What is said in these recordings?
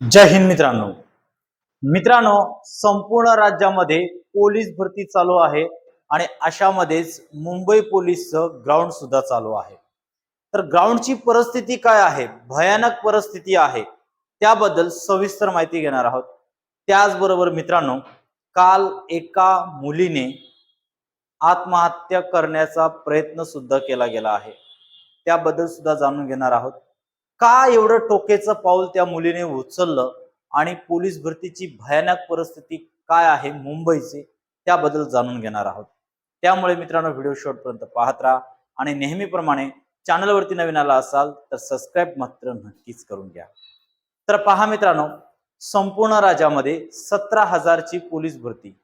जय हिंद मित्रांनो. मित्रांनो संपूर्ण राज्यामध्ये पोलीस भरती चालू आहे आणि अशामध्येच मुंबई पोलीसचं ग्राउंड सुद्धा चालू आहे. तर ग्राउंडची परिस्थिती काय आहे? भयानक परिस्थिती आहे. त्याबद्दल सविस्तर माहिती घेणार आहोत. त्याचबरोबर मित्रांनो काल एका मुलीने आत्महत्या करण्याचा प्रयत्न सुद्धा केला गेला आहे. त्याबद्दल सुद्धा जाणून घेणार आहोत. का एवढं टोकेचं पाऊल त्या मुलीने उचललं आणि पोलीस भरतीची भयानक परिस्थिती काय आहे मुंबईची त्याबद्दल जाणून घेणार आहोत. त्यामुळे मित्रांनो व्हिडिओ शॉर्टपर्यंत पाहत राहा आणि नेहमीप्रमाणे चॅनलवरती नवीन आला असाल तर सबस्क्राईब मात्र नक्कीच करून घ्या. तर पहा मित्रांनो संपूर्ण राज्यामध्ये सतरा हजारची पोलीस भरती.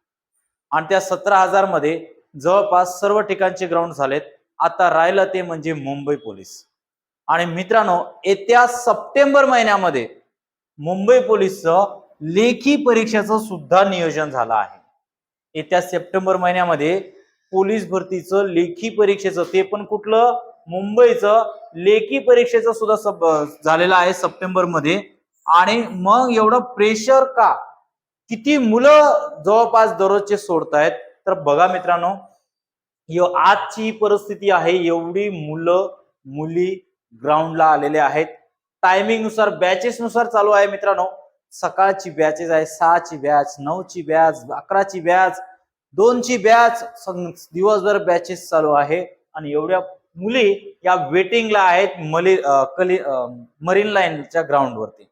आणि त्या सतरा हजारमध्ये जवळपास सर्व ठिकाणचे ग्राउंड झालेत. आता राहिलं ते म्हणजे मुंबई पोलीस. आणि मित्रांनो येत्या सप्टेंबर महिन्यामध्ये मुंबई पोलीसचं लेखी परीक्षेचं सुद्धा नियोजन झालं आहे. येत्या सप्टेंबर महिन्यामध्ये पोलीस भरतीचं लेखी परीक्षेचं ते पण कुठलं? मुंबईचं लेखी परीक्षेचं सुद्धा सब झालेलं आहे सप्टेंबरमध्ये आणि मग एवढं प्रेशर का? किती मुलं जवळपास दररोजचे सोडतायत? तर बघा मित्रांनो आजची परिस्थिती आहे एवढी मुलं मुली ग्राउंडला आलेले आहेत. टायमिंगनुसार नुसार बॅचेस नुसार चालू आहे मित्रांनो. सकाळची बॅचेस आहे सहाची बॅच नऊची बॅच अकराची बॅच दोनची बॅच दिवसभर बॅचेस चालू आहे. आणि एवढ्या मुली या वेटिंगला आहेत मली कली मरीन लाईनच्या ग्राउंडवरती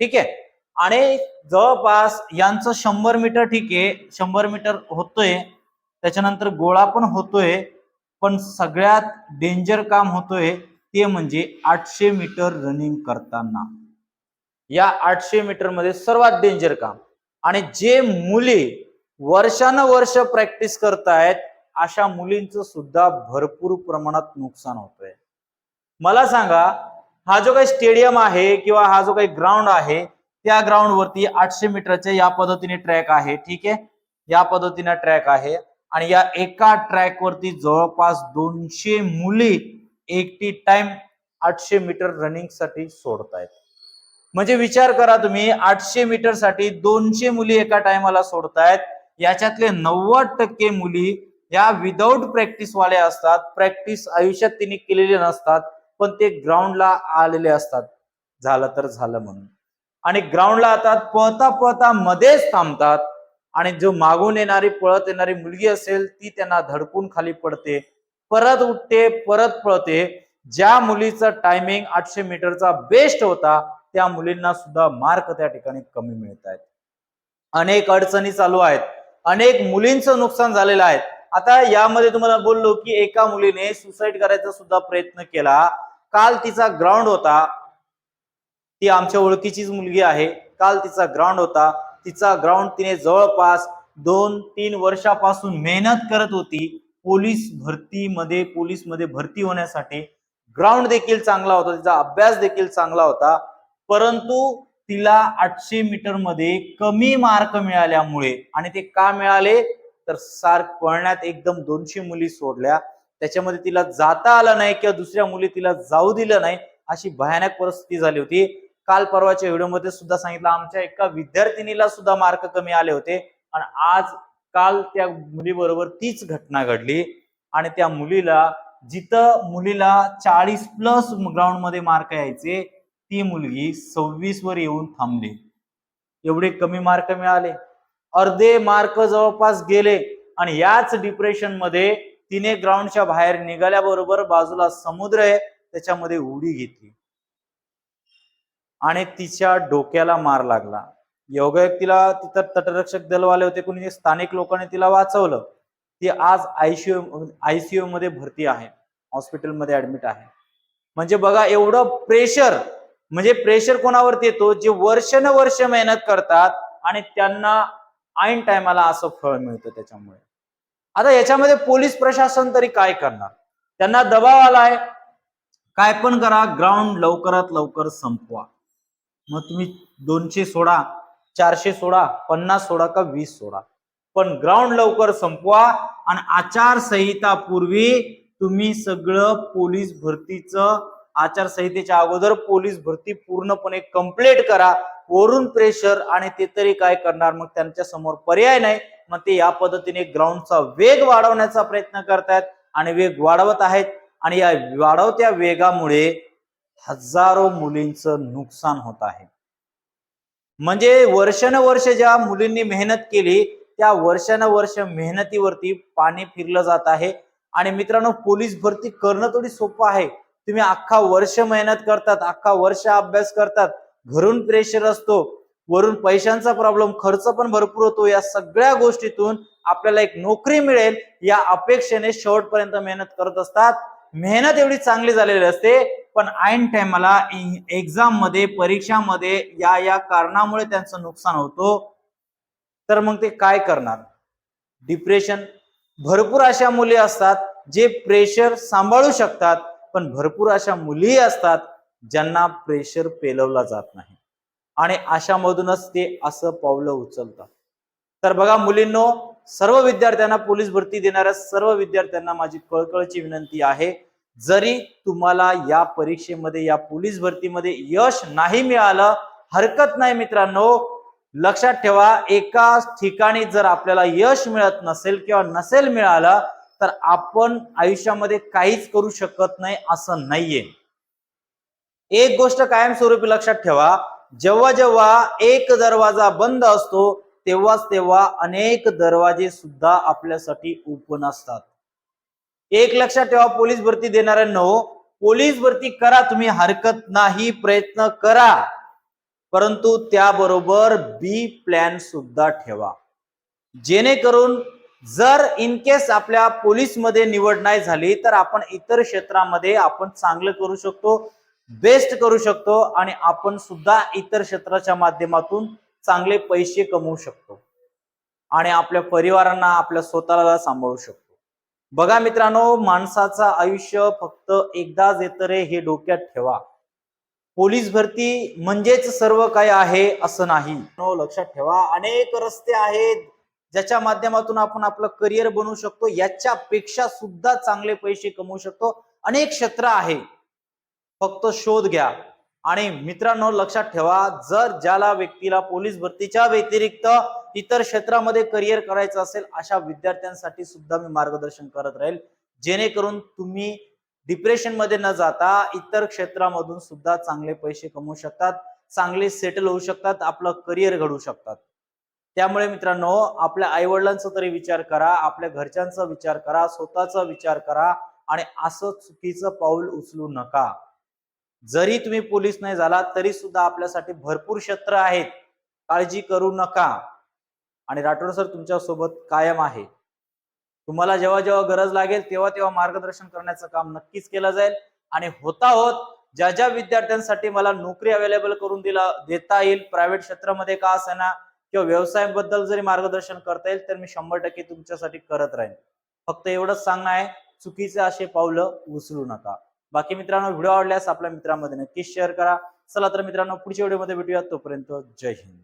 ठीक आहे? आणि जवळपास यांचं शंभर मीटर ठीक आहे. शंभर मीटर होतोय. त्याच्यानंतर गोळा पण होतोय. पण सगळ्यात डेंजर काम होतोय. ते म्हणजे आठशे मीटर रनिंग करताना. या आठशे मीटरमध्ये सर्वात डेंजर काम. आणि जे मुली वर्षानुवर्ष प्रॅक्टिस करतायत अशा मुलींचं सुद्धा भरपूर प्रमाणात नुकसान होतंय. मला सांगा हा जो काही स्टेडियम आहे किंवा हा जो काही ग्राउंड आहे त्या ग्राउंड वरती आठशे मीटरच्या या पद्धतीने ट्रॅक आहे ठीक आहे? या पद्धतीने ट्रॅक आहे. आणि या एका ट्रॅकवरती जवळपास दोनशे मुली एकटी टाइम आठशे मीटर रनिंगसाठी सोडतायत. म्हणजे विचार करा तुम्ही आठशे मीटरसाठी दोनशे मुली एका टायमाला सोडतायत. याच्यातले नव्वद टक्के मुली या विदाऊट प्रॅक्टिस वाले असतात. प्रॅक्टिस आयुष्यात तिने केलेले नसतात पण ते ग्राउंडला आलेले असतात. झालं तर झालं म्हणून. आणि ग्राउंडला आता पळता पळता मध्येच थांबतात. आणि जो मागून येणारी पळत येणारी मुलगी असेल ती त्यांना धडकून खाली पडते. परत उठते परत पळते. ज्या मुलीचा टायमिंग आठशे मीटरचा बेस्ट होता त्या मुलींना सुद्धा मार्क त्या ठिकाणी कमी मिळत आहेत. अनेक अडचणी चालू आहेत. अनेक मुलींचं नुकसान झालेलं आहे. आता यामध्ये तुम्हाला बोललो की एका मुलीने सुसाईड करायचा सुद्धा प्रयत्न केला. काल तिचा ग्राउंड होता. ती आमच्या ओळखीचीच मुलगी आहे. काल तिचा ग्राउंड होता. तिचा ग्राउंड तिने जवळपास दोन तीन वर्षापासून मेहनत करत होती. पोलीस भरतीमध्ये पोलीसमध्ये भरती होण्यासाठी ग्राउंड देखील चांगला होता तिचा अभ्यास देखील चांगला होता. परंतु तिला आठशे मीटरमध्ये कमी मार्क मिळाल्यामुळे आणि ते का मिळाले? तर सार पळण्यात एकदम दोनशे मुली सोडल्या. त्याच्यामध्ये तिला जाता आलं नाही किंवा दुसऱ्या मुली तिला जाऊ दिलं नाही अशी भयानक परिस्थिती झाली होती. काल परवाच्या व्हिडिओमध्ये सुद्धा सांगितलं आमच्या एका विद्यार्थिनीला सुद्धा मार्क कमी आले होते. आणि आज काल त्या मुलीबरोबर तीच घटना घडली आणि त्या मुलीला जिथं मुलीला चाळीस प्लस ग्राउंडमध्ये मार्क यायचे ती मुलगी सव्वीस वर येऊन थांबली. एवढे कमी मार्क मिळाले. अर्धे मार्क जवळपास गेले आणि याच डिप्रेशनमध्ये तिने ग्राउंडच्या बाहेर निघाल्याबरोबर बाजूला समुद्र आहे त्याच्यामध्ये उडी घेतली. आणि तिच्या डोक्याला मार लागला. योगायोग तिला तिथं तटरक्षक दलवाले होते कोणी स्थानिक लोकांनी तिला वाचवलं ती आज आयसीयू आयसीयू मध्ये भरती आहे हॉस्पिटलमध्ये ऍडमिट आहे. म्हणजे बघा एवढं प्रेशर म्हणजे प्रेशर कोणावरती येतो? जे वर्षानुवर्ष मेहनत करतात आणि त्यांना ऐन टायमाला असं फळ मिळतं त्याच्यामुळे. आता याच्यामध्ये पोलीस प्रशासन तरी काय करणार? त्यांना दबाव आलाय. काय पण करा ग्राउंड लवकरात लवकर संपवा. मग तुम्ही दोनशे सोडा. चारशे सोडा पन्नास सोडा का वीस सोडा पण ग्राउंड लवकर संपवा आणि आचारसंहिता पूर्वी तुम्ही सगळं पोलीस भरतीचं आचारसंहितेच्या अगोदर पोलीस भरती पूर्णपणे कंप्लीट करा. वरून प्रेशर आणि ते तरी काय करणार? मग त्यांच्यासमोर पर्याय नाही. मग ते या पद्धतीने ग्राउंडचा वेग वाढवण्याचा प्रयत्न करतायत आणि वेग वाढवत आहेत. आणि या वाढवत्या वेगामुळे हजारो मुलींचं नुकसान होत आहे. म्हणजे वर्षानुवर्ष ज्या मुलींनी मेहनत केली त्या वर्षानुवर्ष मेहनतीवरती पाणी फिरलं जात आहे. आणि मित्रांनो पोलीस भरती करणं थोडी सोपं आहे. तुम्ही अख्खा वर्ष मेहनत करतात अख्खा वर्ष अभ्यास करतात. घरून प्रेशर असतो. वरून पैशांचा प्रॉब्लेम खर्च पण भरपूर होतो. या सगळ्या गोष्टीतून आपल्याला एक नोकरी मिळेल. या अपेक्षेने शेवटपर्यंत मेहनत करत असतात. मेहनत एवढी चांगली झालेली असते पण ऐन टायमाला एक्झाममध्ये परीक्षामध्ये या या कारणामुळे त्यांचं नुकसान होतो. तर मग ते काय करणार? डिप्रेशन भरपूर अशा मुली असतात जे प्रेशर सांभाळू शकतात पण भरपूर अशा मुलीही असतात ज्यांना प्रेशर पेलवला जात नाही. आणि अशामधूनच ते असं पावलं उचलतात. तर बघा मुलींनो सर्व विद्यार्थ्यांना पोलीस भरती देणाऱ्या सर्व विद्यार्थ्यांना माझी कळकळची विनंती आहे. जरी तुम्हाला या परीक्षेमध्ये या पोलीस भरतीमध्ये यश नाही मिळालं हरकत नाही मित्रांनो. लक्षात ठेवा एका ठिकाणी जर आपल्याला यश मिळत नसेल किंवा नसेल मिळालं तर आपण आयुष्यामध्ये काहीच करू शकत नाही असं नाहीये. एक गोष्ट कायमस्वरूपी लक्षात ठेवा जेव्हा जेव्हा एक दरवाजा बंद असतो तेव्हाच तेव्हा अनेक दरवाजे सुद्धा आपल्यासाठी ओपन असतात. एक लक्षात ठेवा पोलीस भरती देणाऱ्यांनो पोलीस भरती करा तुम्ही हरकत नाही प्रयत्न करा. परंतु त्याबरोबर बी प्लॅन सुद्धा ठेवा. जेणेकरून जर इन केस आपल्या पोलीसमध्ये निवड नाही झाली तर आपण इतर क्षेत्रामध्ये आपण चांगलं करू शकतो बेस्ट करू शकतो आणि आपण सुद्धा इतर क्षेत्राच्या माध्यमातून चांगले पैसे कमवू शकतो. आणि आपल्या परिवारांना आपल्या स्वतःला सांभाळू शकतो. बघा मित्रांनो माणसाचं आयुष्य फक्त एकदाच येतं रे हे डोक्यात ठेवा. पोलीस भरती म्हणजेच सर्व काय आहे असं नाही. लक्षात ठेवा. अनेक रस्ते आहेत ज्याच्या माध्यमातून आपण आपलं करिअर बनवू शकतो. याच्यापेक्षा सुद्धा चांगले पैसे कमवू शकतो. अनेक क्षेत्र आहे. फक्त शोध घ्या. आणि मित्रांनो लक्षात ठेवा जर ज्याला व्यक्तीला पोलीस भरतीच्या व्यतिरिक्त इतर क्षेत्रामध्ये करिअर करायचं असेल अशा विद्यार्थ्यांसाठी सुद्धा मी मार्गदर्शन करत राहील. जेणेकरून तुम्ही डिप्रेशनमध्ये न जाता इतर क्षेत्रामधून सुद्धा चांगले पैसे कमवू शकतात चांगले सेटल होऊ शकतात आपलं करिअर घडवू शकतात. त्यामुळे मित्रांनो आपल्या आई वडिलांचा तरी विचार करा आपल्या घरच्यांचा विचार करा स्वतःचा विचार करा आणि असं चुकीचं पाऊल उचलू नका. जरी तुम्ही पोलीस नाही झाला तरी सुद्धा आपल्यासाठी भरपूर क्षेत्र आहेत. काळजी करू नका. आणि राठोड सर तुमच्यासोबत कायम आहे. तुम्हाला जेव्हा जेव्हा गरज लागेल तेव्हा तेव्हा मार्गदर्शन करण्याचं काम नक्कीच केलं जाईल. आणि होता होत ज्या ज्या विद्यार्थ्यांसाठी मला नोकरी अवेलेबल करून दिला देता येईल प्रायव्हेट क्षेत्रामध्ये का असेना किंवा व्यवसायाबद्दल जरी मार्गदर्शन करता येईल तर मी शंभर टक्के तुमच्यासाठी करत राहीन. फक्त एवढंच सांगणं आहे चुकीचे असे पावलं उचलू नका. बाकी मित्रांनो व्हिडिओ आवडल्यास आपल्या मित्रांमध्ये नक्कीच शेअर करा. चला तर मित्रांनो पुढच्या व्हिडिओमध्ये भेटूया तोपर्यंत जय हिंद.